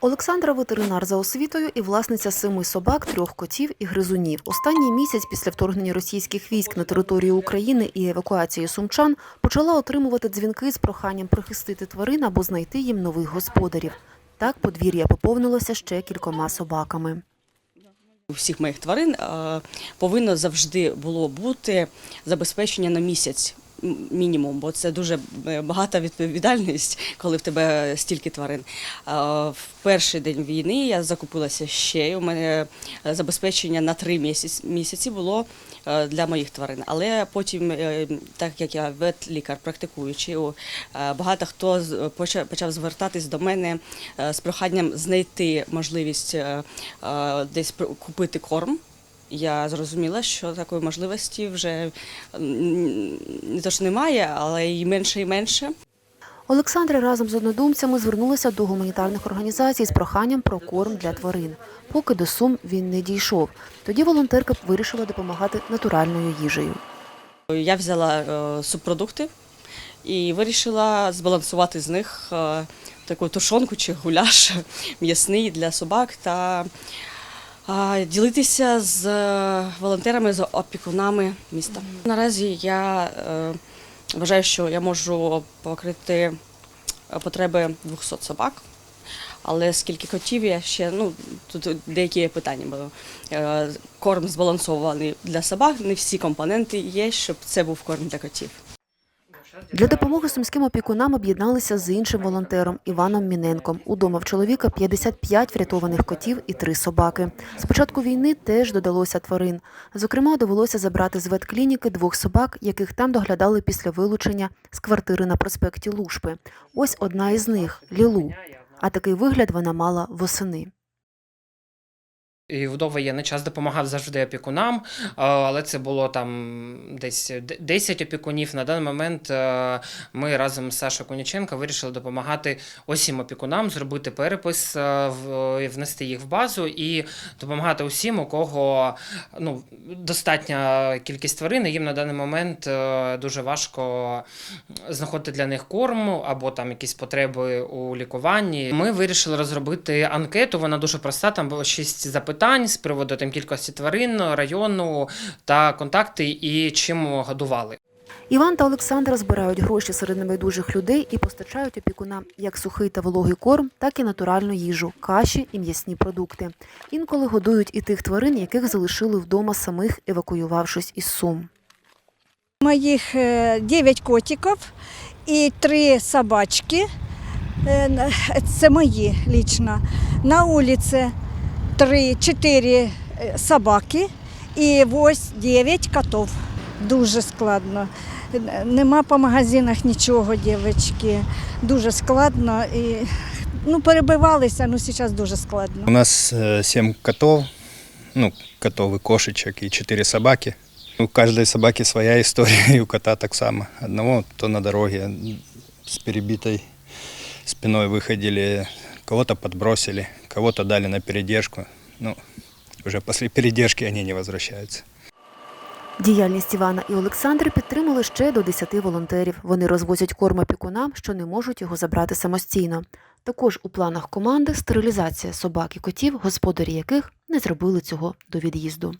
Олександра ветеринар за освітою і власниця семи собак, трьох котів і гризунів. Останній місяць після вторгнення російських військ на територію України і евакуації сумчан почала отримувати дзвінки з проханням прихистити тварин або знайти їм нових господарів. Так подвір'я поповнилося ще кількома собаками. У всіх моїх тварин е, повинно завжди було бути забезпечення на місяць. Мінімум, бо це дуже е, багата відповідальність, коли в тебе стільки тварин. В перший день війни я закупилася ще. У мене е, забезпечення на три місяці, було е, для моїх тварин. Але потім, так як я ветлікар практикуючий, багато хто почав звертатись до мене з проханням знайти можливість десь купити корм. Я зрозуміла, що такої можливості вже не то що немає, але і менше і менше. Олександра разом з однодумцями звернулася до гуманітарних організацій з проханням про корм для тварин. Поки до сум він не дійшов. Тоді волонтерка вирішила допомагати натуральною їжею. Я взяла е, субпродукти і вирішила збалансувати з них е, таку тушонку чи гуляш м'ясний для собак та ділитися з е, волонтерами, з опікунами міста. Наразі я е, вважаю, що я можу покрити потреби 200 собак. Але скільки котів я ще, ну тут деякі питання, бо е, корм збалансований для собак, не всі компоненти є, щоб це був корм для котів. Для допомоги сумським опікунам об'єдналися з іншим волонтером Іваном Міненком. Удома в чоловіка 55 врятованих котів і три собаки. З початку війни теж додалося тварин. Зокрема, довелося забрати з ветклініки двох собак, яких там доглядали після вилучення з квартири на проспекті Лушпи. Ось одна із них Лілу. А такий вигляд вона мала восени. І в довоєнний час допомагав завжди опікунам, але це було там десь 10 опікунів. На даний момент е, ми разом з Сашою Коняченко вирішили допомагати усім опікунам, зробити перепис, е, внести їх в базу і допомагати усім, у кого ну, достатня кількість тварин, їм на даний момент е, дуже важко знаходити для них корм або там якісь потреби у лікуванні. Ми вирішили розробити анкету. Вона дуже проста. Там було шість запитань з приводу там кількості тварин, району та контакти і чим годували. Іван та Олександра збирають гроші серед небайдужих людей і постачають опікунам як сухий та вологий корм, так і натуральну їжу, каші і м'ясні продукти. Інколи годують і тих тварин, яких залишили вдома самих, евакуювавшись із Сум. Моїх е, 9 котиків і 3 собачки. Е, Це мої лично. На вулиці 3-4 собаки і 9 котів. Дуже складно. Е, Нема по магазинах нічого, дівчатки. Дуже складно. І, ну, перебивалися, але зараз дуже складно. У нас э, семь котов, ну, котов и кошечек, и четыре собаки. У каждой собаки своя история, и у кота так само. Одного то на дороге с перебитой спиной выходили, кого-то подбросили, кого-то дали на передержку. Ну, уже после передержки они не возвращаются. Діяльність Івана і Олександри підтримали ще до 10 волонтерів. Вони розвозять корм опікунам, що не можуть його забрати самостійно. Також у планах команди стерилізація собак і котів, господарі яких не зробили цього до від'їзду.